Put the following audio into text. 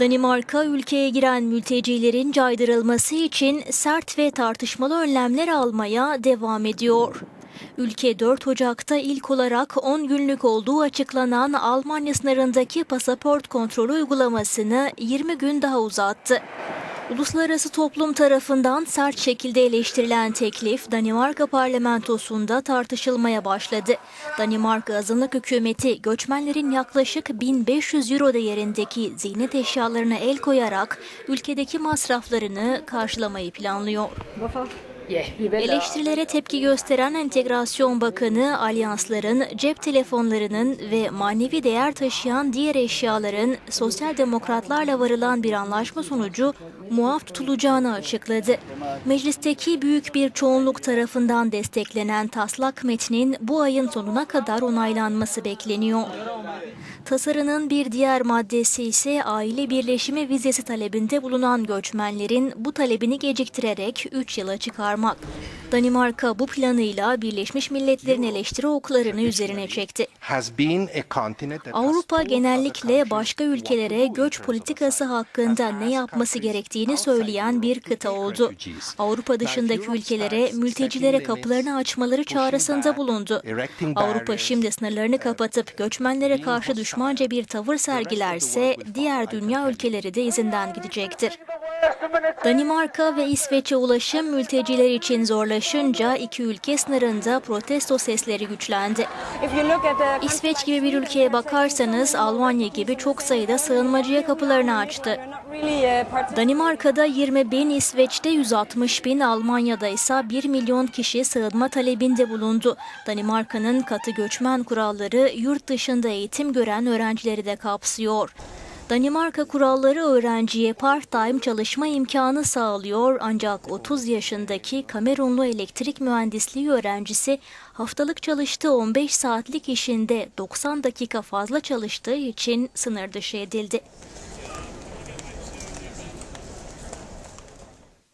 Danimarka ülkeye giren mültecilerin caydırılması için sert ve tartışmalı önlemler almaya devam ediyor. Ülke 4 Ocak'ta ilk olarak 10 günlük olduğu açıklanan Almanya sınırındaki pasaport kontrolü uygulamasını 20 gün daha uzattı. Uluslararası toplum tarafından sert şekilde eleştirilen teklif Danimarka parlamentosunda tartışılmaya başladı. Danimarka azınlık hükümeti göçmenlerin yaklaşık 1500 euro değerindeki ziynet eşyalarına el koyarak ülkedeki masraflarını karşılamayı planlıyor. Eleştirilere tepki gösteren Entegrasyon Bakanı, alyansların, cep telefonlarının ve manevi değer taşıyan diğer eşyaların sosyal demokratlarla varılan bir anlaşma sonucu muaf tutulacağını açıkladı. Meclisteki büyük bir çoğunluk tarafından desteklenen taslak metnin bu ayın sonuna kadar onaylanması bekleniyor. Tasarının bir diğer maddesi ise aile birleşimi vizesi talebinde bulunan göçmenlerin bu talebini geciktirerek 3 yıla çıkarmak. Danimarka bu planıyla Birleşmiş Milletler'in eleştiri oklarını üzerine çekti. Avrupa genellikle başka ülkelere göç politikası hakkında ne yapması gerektiğini söyleyen bir kıta oldu. Avrupa dışındaki ülkelere mültecilere kapılarını açmaları çağrısında bulundu. Avrupa şimdi sınırlarını kapatıp göçmenlere karşı düşmanca bir tavır sergilerse diğer dünya ülkeleri de izinden gidecektir. Danimarka ve İsveç'e ulaşım mülteciler için zorlaşınca iki ülke sınırında protesto sesleri güçlendi. İsveç gibi bir ülkeye bakarsanız Almanya gibi çok sayıda sığınmacıya kapılarını açtı. Danimarka'da 20 bin, İsveç'te 160 bin, Almanya'da ise 1 milyon kişi sığınma talebinde bulundu. Danimarka'nın katı göçmen kuralları yurt dışında eğitim gören öğrencileri de kapsıyor. Danimarka kuralları öğrenciye part-time çalışma imkanı sağlıyor ancak 30 yaşındaki Kamerunlu elektrik mühendisliği öğrencisi haftalık çalıştığı 15 saatlik işinde 90 dakika fazla çalıştığı için sınır dışı edildi.